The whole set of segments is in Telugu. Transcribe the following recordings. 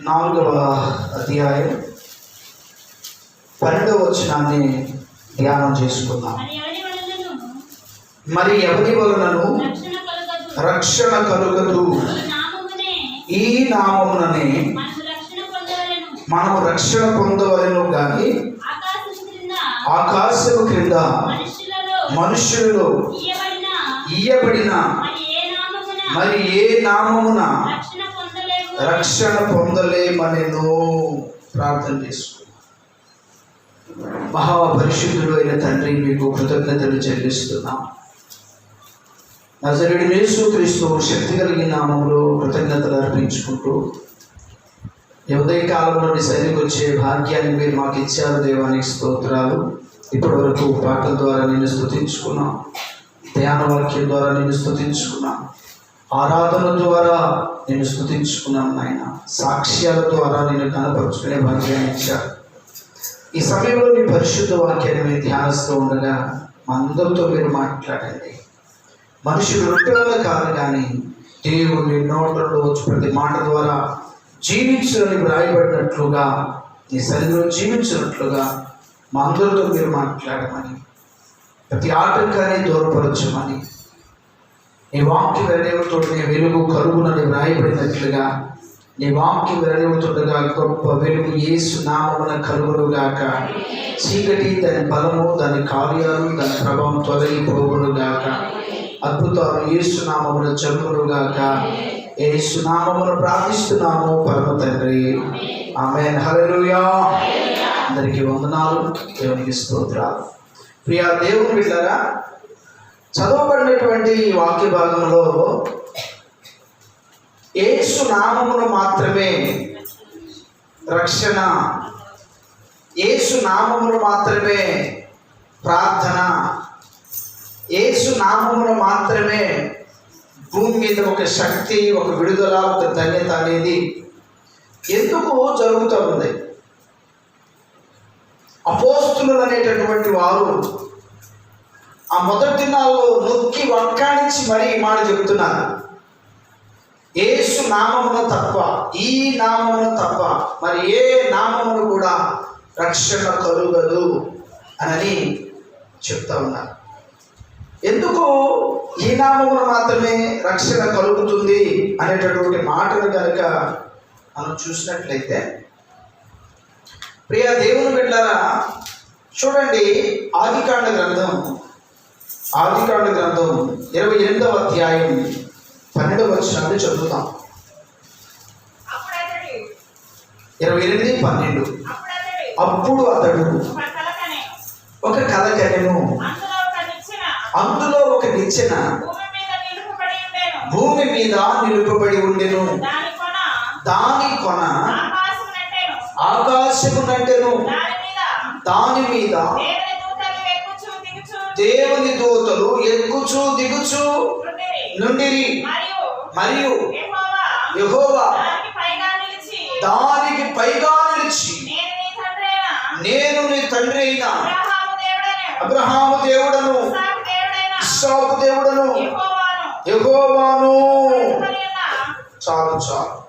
నాలుగవ అధ్యాయం పన్నెండవ వచనాన్ని ధ్యానం చేసుకుందాం. మరి ఎవరి వలనను? రక్షణ కలుగదు. ఈ నామమునే. ఈ నామముననే మనకు రక్షణ పొందవలెను. మనము రక్షణ పొందవలను గాని ఆకాశం క్రింద. ఆకాశము క్రింద మనుషులలో ఇయ్యబడిన. మరి ఏ నామమున? రక్షణ పొందలేమనేను ప్రార్థన చేసుకున్నాం మహాపరిశుద్ధుడు అయిన తండ్రి మీకు కృతజ్ఞతలు చెల్లిస్తున్నాం. నజరుడి యేసు క్రీస్తు శక్తి కలిగిన నామంలో కృతజ్ఞతలు అర్పించుకుంటూ ఉదయ కాలంలో నీ వచ్చే భాగ్యాన్ని మీరు మాకు ఇచ్చారు దేవానికి స్తోత్రాలు. ఇప్పటి వరకు పాటల ద్వారా నేను స్థుతించుకున్నాం ధ్యాన వాక్యం ద్వారా నేను స్తుతించుకున్నాం. ఆరాధన ద్వారా నేను స్థుతించుకున్నాను నాయన. సాక్ష్యాల ద్వారా నేను కనపరుచుకునే భాగ్యాన్ని ఇచ్చారు. ఈ సమయంలో మీ పరిశుద్ధ వాక్యాన్ని మీరు ధ్యానిస్తూ ఉండగా మా అందరితో మీరు మాట్లాడండి. మనుషులు రొట్టెల కాదు కానీ దేవుని నోట్లలో వచ్చి ప్రతి మాట ద్వారా జీవించాలని వ్రాయబడినట్లుగా నీ శరీరం జీవించినట్లుగా మా అందరితో మీరు మాట్లాడమని ప్రతి ఆటంకాన్ని దూరపరచమని నీ వాక్య వెరదేవుతో నీ వెలుగు కరుగునని వ్రాయబడినట్లుగా నీ వాక్య వెరదేవుతుండగా గొప్ప వెలుగు ఏసు నామమున కలుగునుగాక. చీకటి దాని బలము దాని కార్యాలు దాని ప్రభావం తొలగిపోగునుగాక అద్భుతాలు ఏసునామమున జరుగునుగాక. ఏసునామమును ప్రార్థిస్తున్నాము పరమ తండ్రి. ఆమె హలలుయా అందరికీ వందనాలు దేవునికి స్తోత్రాలు. ప్రియా దేవుని బిడ్డరా చదవబడినటువంటి ఈ వాక్య భాగంలో ఏసు నామమును మాత్రమే రక్షణ ఏసు నామమును మాత్రమే ప్రార్థన ఏసు నామమును మాత్రమే భూమి మీద ఒక శక్తి ఒక విడుదల ఒక ధన్యత అనేది ఎందుకు జరుగుతూ ఉంది? అపోస్తులు అనేటటువంటి వారు ఆ మొదటి దినాల్లో నొక్కి వక్కానించి మరీ మాట చెప్తున్నాను ఏసు నామమున తప్ప ఈ నామమున తప్ప మరి ఏ నామమును కూడా రక్షణ కలుగదు అని చెప్తా ఉన్నారు ఎందుకు ఈ నామమున మాత్రమే రక్షణ కలుగుతుంది అనేటటువంటి మాటలు కనుక మనం చూసినట్లయితే ప్రియ దేవుని బిడ్డారా చూడండి ఆదికాండ గ్రంథం ఆదికాండ గ్రంథం ఇరవై ఎనిమిదవ అధ్యాయం పన్నెండవ వచనాన్ని చదువుతాం. ఇరవై ఎనిమిది పన్నెండు. అప్పుడు అతడు ఒక కథ కనెను అందులో ఒక నిచ్చెన. భూమి మీద నిలుపుబడి ఉండెను. దాని కొన. దాని కొన ఆకాశం నెట్టెను ఆకాశము నంటెను దాని మీద దేవుని దూతలు ఎక్కుచూ దిగుచూ. నుండిరి. మరియు యెహోవా దానికి పైగా నిలిచి. నేను నీ తండ్రి అయిన. అబ్రహాము దేవుడను. ఇస్సాకు దేవుడైన. యెహోవాను. చాలు చాలు.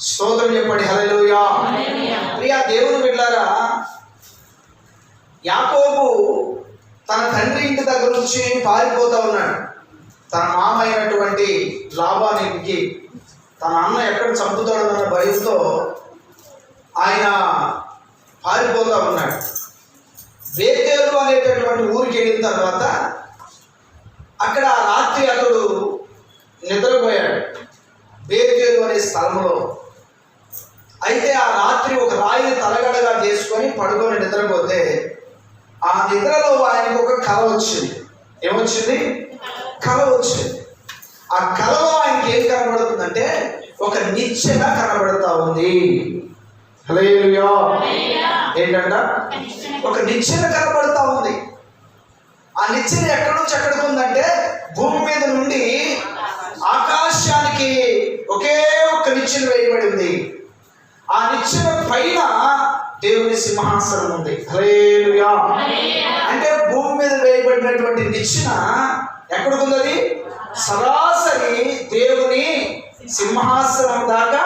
స్తోత్రం చెప్పండి. హల్లెలూయా. ప్రియా దేవుని బిడ్డారా యాకోబు తన తండ్రి ఇంటి దగ్గర నుంచి పారిపోతా ఉన్నాడు. తన మామ అయినటువంటి లాభానికి తన అన్న ఎక్కడ చంపుతాడన్న భయంతో ఆయన పారిపోతా ఉన్నాడు. బేతేలు అనేటటువంటి ఊరికి వెళ్ళిన తర్వాత అక్కడ ఆ రాత్రి అతడు నిద్రపోయాడు. బేతేలు అనే స్థలంలో అయితే ఆ రాత్రి ఒక రాయిని తలగడగా చేసుకొని పడుకొని నిద్రపోతే ఆ నిద్రలో ఆయనకు ఒక కళ వచ్చింది. ఏమొచ్చింది? కళ వచ్చింది. ఆ కళలో ఆయనకి ఏం కనబడుతుందంటే ఒక నిచ్చెన కనబడుతా ఉంది. హల్లెలూయా. ఏంటంట? ఒక నిచ్చెన కనబడుతా ఉంది. ఆ నిచ్చెన ఎక్కడి నుంచి ఎక్కడికి ఉందంటే భూమి మీద నుండి ఆకాశానికి ఒకే ఒక్క నిచ్చెన వేయబడి ఉంది ఆ నిచ్చెన పైన దేవుని సింహాసనం ఉంది. అంటే భూమి మీద వేయబడినటువంటి నిచ్చెన ఎక్కడికి ఉంది అది సరాసరి దేవుని సింహాసనం దాకా